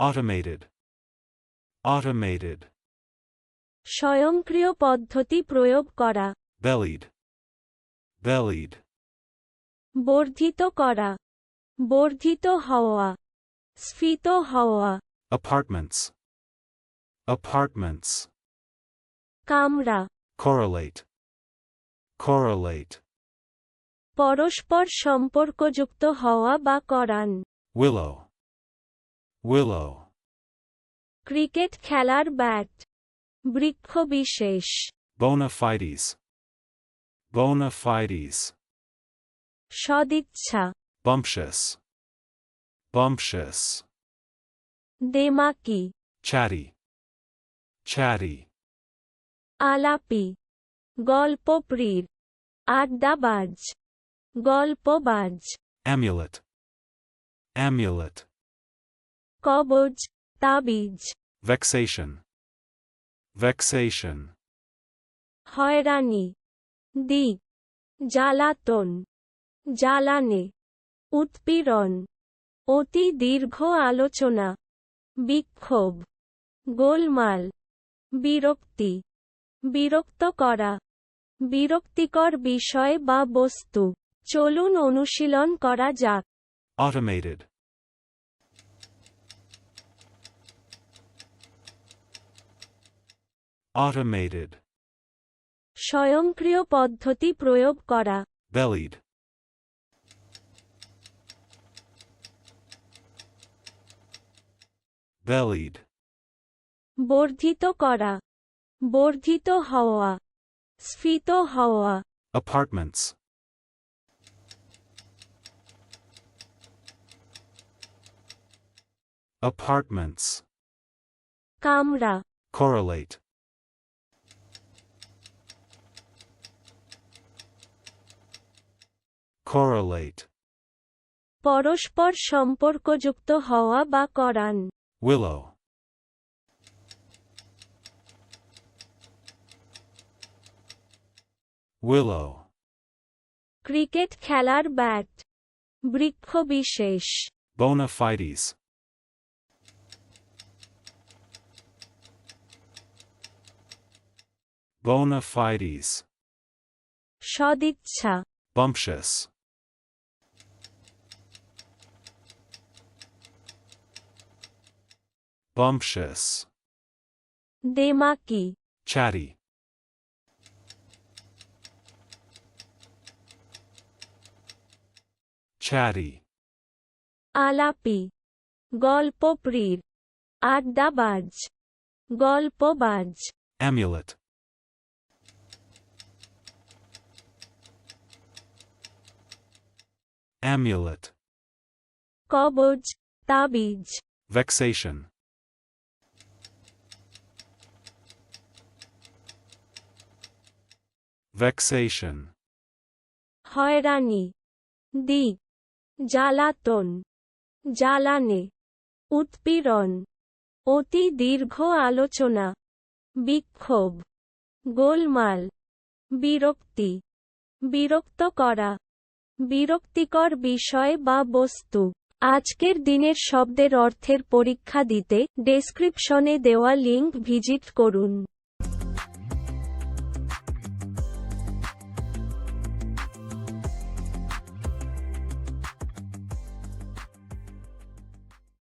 Automated. Automated. স্বয়ংক্রিয় পদ্ধতি প্রয়োগ করা Bellied. Bellied. বর্ধিত করা বর্ধিত হওয়া স্ফীত হওয়া Apartments. Apartments. কামরা Correlate. Correlate. পরস্পর সম্পর্কযুক্ত হওয়া বা করান Willow. Willow. ক্রিকেট খেলার ব্যাট বৃক্ষ বিশেষ Bona fides. Bona fides. সদিচ্ছা Bumptious. Bumptious. দেমাকি Chatty. Chatty. Alleppey গল্পপ্রির আড্ডাবাজ গল্পবাজ Amulet. Amulet. কবজ তাবিজ। Vexation. Vexation. হয়রানি। দিক। জ্বালাতন। জ্বালানে। উৎপীড়ন। অতি দীর্ঘ আলোচনা। বিক্ষোভ। গোলমাল। বিরক্তি। বিরক্ত করা। বিরক্তিকর বিষয় বা বস্তু। চলুন অনুশীলন করা যাক। Automated. Automated. স্বয়ংক্রিয় পদ্ধতি প্রয়োগ করা Bellied. Bellied. বর্ধিত করা বর্ধিত হওয়া স্ফীত হওয়া Apartments. Apartments. কামরা Correlate. Correlate. পরস্পর সম্পর্কযুক্ত হওয়া বা করান Willow. Willow. ক্রিকেট খেলার ব্যাট বৃক্ষ বিশেষ Bona fides. Bona fides. সদিচ্ছা Bumptious. Bumptious. Demaki. Chatty. Chatty. Alapi. baj. Golpo baj. Amulet. Amulet. Koboj, tabij. Vexation. Vexation. হয়রানি দিক জ্বালাতন জ্বালানে উৎপীড়ন অতি দীর্ঘ আলোচনা বিক্ষোভ গোলমাল বিরক্তি বিরক্ত করা বিরক্তিকর বিষয় বা বস্তু আজকের দিনের শব্দের অর্থের পরীক্ষা দিতে ডেসক্রিপশনে দেওয়া লিঙ্ক ভিজিট করুন